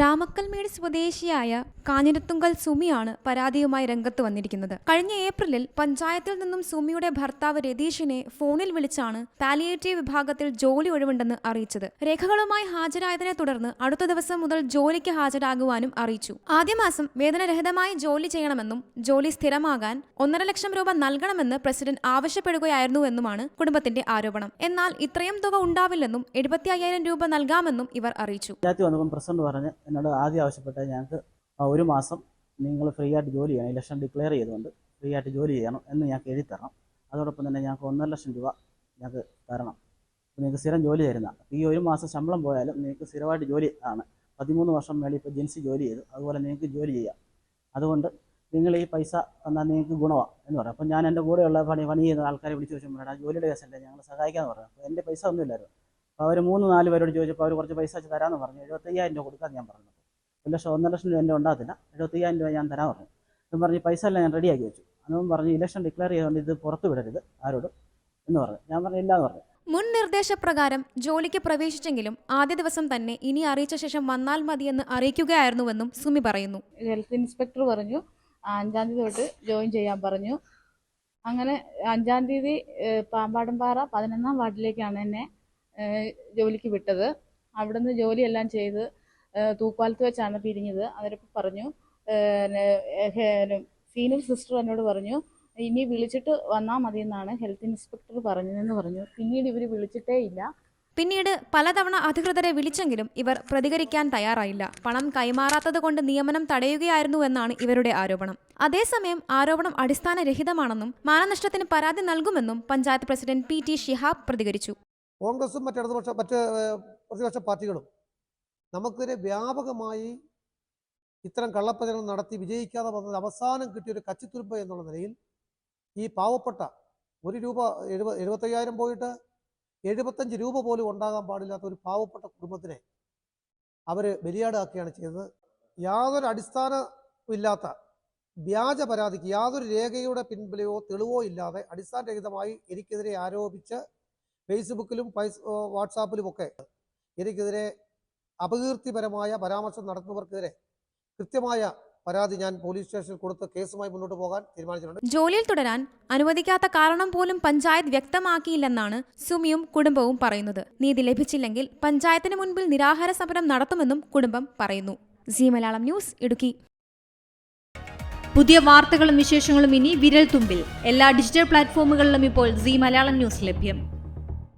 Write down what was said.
രാമക്കൽമേട് സ്വദേശിയായ കാഞ്ഞിരത്തുങ്കൽ സുമിയാണ് പരാതിയുമായി രംഗത്ത് വന്നിരിക്കുന്നത്. കഴിഞ്ഞ ഏപ്രിലിൽ പഞ്ചായത്തിൽ നിന്നും സുമിയുടെ ഭർത്താവ് രതീഷിനെ ഫോണിൽ വിളിച്ചാണ് പാലിയേറ്റീവ് വിഭാഗത്തിൽ ജോലി ഒഴിവുണ്ടെന്ന് അറിയിച്ചത്. രേഖകളുമായി ഹാജരായതിനെ തുടർന്ന് അടുത്ത ദിവസം മുതൽ ജോലിക്ക് ഹാജരാകുവാനും അറിയിച്ചു. ആദ്യ മാസം വേതനരഹിതമായി ജോലി ചെയ്യണമെന്നും ജോലി സ്ഥിരമാകാൻ ഒന്നര ലക്ഷം രൂപ നൽകണമെന്ന് പ്രസിഡന്റ് ആവശ്യപ്പെടുകയായിരുന്നുവെന്നുമാണ് കുടുംബത്തിന്റെ ആരോപണം. എന്നാൽ ഇത്രയും തുക ഉണ്ടാവില്ലെന്നും എഴുപത്തി അയ്യായിരം രൂപ നൽകാമെന്നും ഇവർ അറിയിച്ചു. പ്രസിഡന്റ് എന്നോട് ആദ്യം ആവശ്യപ്പെട്ടത് ഞങ്ങൾക്ക് ഒരു മാസം നിങ്ങൾ ഫ്രീ ആയിട്ട് ജോലി ചെയ്യണം. ഇലക്ഷൻ ഡിക്ലെയർ ചെയ്തുകൊണ്ട് ഫ്രീ ആയിട്ട് ജോലി ചെയ്യണം എന്ന് ഞങ്ങൾക്ക് എഴുതി തരണം. അതോടൊപ്പം തന്നെ ഞങ്ങൾക്ക് ഒന്നര ലക്ഷം രൂപ ഞങ്ങൾക്ക് തരണം. നിങ്ങൾക്ക് സ്ഥിരം ജോലി തരുന്ന ഈ ഒരു മാസം ശമ്പളം പോയാലും നിങ്ങൾക്ക് സ്ഥിരമായിട്ട് ജോലി ആണ് പതിമൂന്ന് വർഷം മേളിൽ ഇപ്പോൾ ജെൻസി ജോലി ചെയ്തു. അതുപോലെ നിങ്ങൾക്ക് ജോലി ചെയ്യാം. അതുകൊണ്ട് നിങ്ങൾ ഈ പൈസ തന്നാൽ നിങ്ങൾക്ക് ഗുണമാണ് എന്ന് പറയും. അപ്പം ഞാൻ എന്റെ കൂടെയുള്ള പണി പണി ചെയ്യുന്ന ആൾക്കാരെ വിളിച്ച് ചോദിച്ചപ്പോൾ ആ ജോലിയുടെ കേസല്ലേ ഞങ്ങൾ സഹായിക്കാമെന്ന് പറഞ്ഞു അപ്പോൾ എന്റെ പൈസ ഒന്നുമില്ലായിരുന്നു. അവർ മൂന്ന് നാല് പേരോട് ചോദിച്ചപ്പോൾ അവർ കുറച്ച് പൈസ വെച്ച് തരാമെന്ന് പറഞ്ഞു. എഴുപത്തയ്യായിരം രൂപ കൊടുക്കാൻ ഞാൻ പറഞ്ഞു. ഒരു ലക്ഷം ഒന്നര ലക്ഷം രൂപ എന്റെ ഉണ്ടാകത്തില്ല. എഴുപത്തയ്യായിരം രൂപ ഞാൻ തരാൻ പറഞ്ഞു. അതും പറഞ്ഞ് പൈസ എല്ലാം ഞാൻ റെഡിയാക്കി വെച്ചു. അതും പറഞ്ഞ് ഇലക്ഷൻ ഡിക്ലെയർ ചെയ്തുകൊണ്ട് ഇത് പുറത്തു വിടരുത് ആരോടും എന്ന് പറഞ്ഞു. ഞാൻ പറഞ്ഞു ഇല്ല എന്ന് പറഞ്ഞു. മുൻ നിർദ്ദേശപ്രകാരം ജോലിക്ക് പ്രവേശിച്ചെങ്കിലും ആദ്യ ദിവസം തന്നെ ഇനി അറിയിച്ച ശേഷം വന്നാൽ മതിയെന്ന് അറിയിക്കുകയായിരുന്നുവെന്നും സുമി പറയുന്നു. ഹെൽത്ത് ഇൻസ്പെക്ടർ പറഞ്ഞു അഞ്ചാം തീയതി തൊട്ട് ജോയിൻ ചെയ്യാൻ പറഞ്ഞു. അങ്ങനെ അഞ്ചാം തീയതി പാമ്പാടുംപാറ പതിനൊന്നാം വാർഡിലേക്കാണ് എന്നെ ജോലിക്ക് വിട്ടത്. അവിടുന്ന് ജോലിയെല്ലാം ചെയ്ത് തൂക്കാലത്ത് വെച്ചാണ് പിരിഞ്ഞത്. അവരപ്പോൾ പറഞ്ഞു സീനിയർ സിസ്റ്റർ എന്നോട് പറഞ്ഞു ഇനി വിളിച്ചിട്ട് വന്നാൽ മതി എന്നാണ് ഹെൽത്ത് ഇൻസ്പെക്ടർ പറഞ്ഞതെന്ന് പറഞ്ഞു. പിന്നീട് ഇവർ വിളിച്ചിട്ടേ ഇല്ല. പിന്നീട് പലതവണ അധികൃതരെ വിളിച്ചെങ്കിലും ഇവർ പ്രതികരിക്കാൻ തയ്യാറായില്ല. പണം കൈമാറാത്തത് കൊണ്ട് നിയമനം തടയുകയായിരുന്നു എന്നാണ് ഇവരുടെ ആരോപണം. അതേസമയം ആരോപണം അടിസ്ഥാനരഹിതമാണെന്നും മാനനഷ്ടത്തിന് പരാതി നൽകുമെന്നും panchayat president P T Shihab പ്രതികരിച്ചു. കോൺഗ്രസും മറ്റ് ഇടതുപക്ഷ മറ്റ് പ്രതിപക്ഷ പാർട്ടികളും നമുക്കെതിരെ വ്യാപകമായി ഇത്തരം കള്ളപ്രചരണം നടത്തി വിജയിക്കാതെ വന്നത് അവസാനം കിട്ടിയൊരു കച്ചിത്തുരുമ്പ് എന്നുള്ള നിലയിൽ ഈ പാവപ്പെട്ട ഒരു രൂപ എഴുപ എഴുപത്തയ്യായിരം പോയിട്ട് എഴുപത്തഞ്ച് രൂപ പോലും ഉണ്ടാകാൻ പാടില്ലാത്ത ഒരു പാവപ്പെട്ട കുടുംബത്തിനെ അവർ ബലിയാടാക്കുകയാണ് ചെയ്തത്. യാതൊരു അടിസ്ഥാനമില്ലാത്ത വ്യാജ പരാതിക്ക് യാതൊരു രേഖയുടെ പിൻബലയോ തെളിവോ ഇല്ലാതെ അടിസ്ഥാനരഹിതമായി എനിക്കെതിരെ ആരോപിച്ച് ഫേസ്ബുക്കിലും ഫൈസ് വാട്സാപ്പിലും ഒക്കെ എനിക്കെതിരെ അപകീർത്തിപരമായ പരാമർശം നടത്തുന്നവർക്കെതിരെ കൃത്യമായ പരാതി ഞാൻ പോലീസ് സ്റ്റേഷനിൽ കൊടുത്ത് കേസുമായി മുന്നോട്ട് പോകാൻ തീരുമാനിച്ചിട്ടുണ്ട്. ജോലിയിൽ തുടരാൻ അനുവദിക്കാത്ത കാരണം പോലും പഞ്ചായത്ത് വ്യക്തമാക്കിയില്ലെന്നാണ് സുമിയും കുടുംബവും പറയുന്നത്. നീതി ലഭിച്ചില്ലെങ്കിൽ പഞ്ചായത്തിന് മുൻപിൽ നിരാഹാര സമരം നടത്തുമെന്നും കുടുംബം പറയുന്നു. C Malayalam news Idukki. പുതിയ വാർത്തകളും വിശേഷങ്ങളും ഇനി വിരൽ തുമ്പിൽ എല്ലാ ഡിജിറ്റൽ പ്ലാറ്റ്ഫോമുകളിലും ഇപ്പോൾ സി മലയാളം ന്യൂസ് ലഭ്യം.